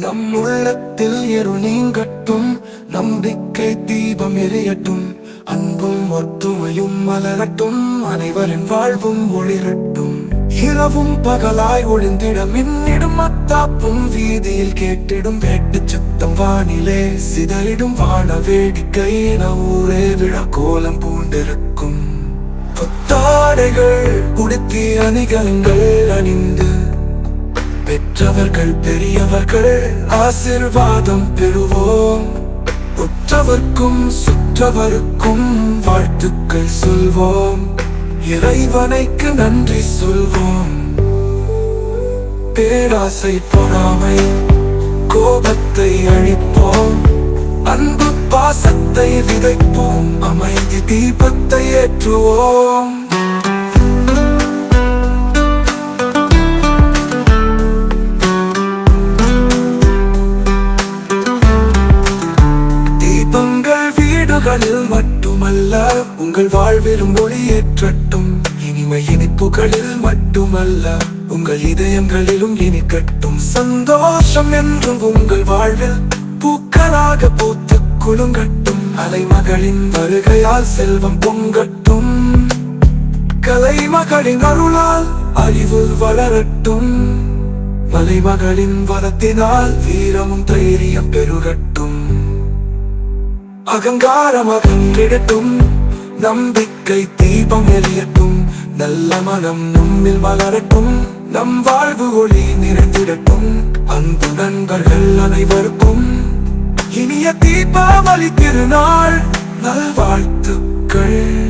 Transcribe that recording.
நம் உள்ளத்தில் எரு நீங்கட்டும் நம்பிக்கை தீபம் எரியட்டும் அன்பும் ஒத்துமையும் மலரட்டும் அனைவரின் வாழ்வும் ஒளிரட்டும். இரவும் பகலாய் ஒளிந்திட மின்னிடும் அத்தாப்பும் வீதியில் கேட்டிடும் வேட்டு சத்தம் வானிலே சிதறிடும் வான வேடிக்கை என ஊரே விழ கோலம் பூண்டிருக்கும். புத்தாடைகள் உடுத்தி அணிகலங்கள் அணிந்து உற்றவர்கள் பெரியவர்கள் ஆசிர்வாதம் பெறுவோம். உற்றவர்க்கும் சுற்றவருக்கும் வாழ்த்துக்கள் சொல்வோம். இறைவனைக்கு நன்றி சொல்வோம். பேராசை பொறாமை கோபத்தை அழிப்போம். அன்பு பாசத்தை விதைப்போம். அமைதி தீபத்தை ஏற்றுவோம். வீடுகளில் மட்டுமல்ல உங்கள் வாழ்விலும் ஒளியேற்றட்டும் இனிமை இனிப்புகளில் மட்டுமல்ல உங்கள் இதயங்களிலும் இனிக்கட்டும் சந்தோஷம் என்றும் உங்கள் வாழ்வில் பூக்களாக பூத்து குலுங்கட்டும். அலைமகளின் வருகையால் செல்வம் பொங்கட்டும். கலைமகளின் அருளால் அறிவு வளரட்டும். மலைமகளின் வரத்தினால் வீரமும் தைரியம் பெருகட்டும். அகங்காரம் அகன்றிடட்டும் நம்பிக்கை தீபம் எரியட்டும் நல்ல மனம் நம்மில் வளரட்டும் நம் வாழ்வு ஒளி நிறைந்திடட்டும் அன்பு நண்பர்கள் அனைவருக்கும். இனிய தீபாவளி திருநாள் நல்வாழ்த்துக்கள்.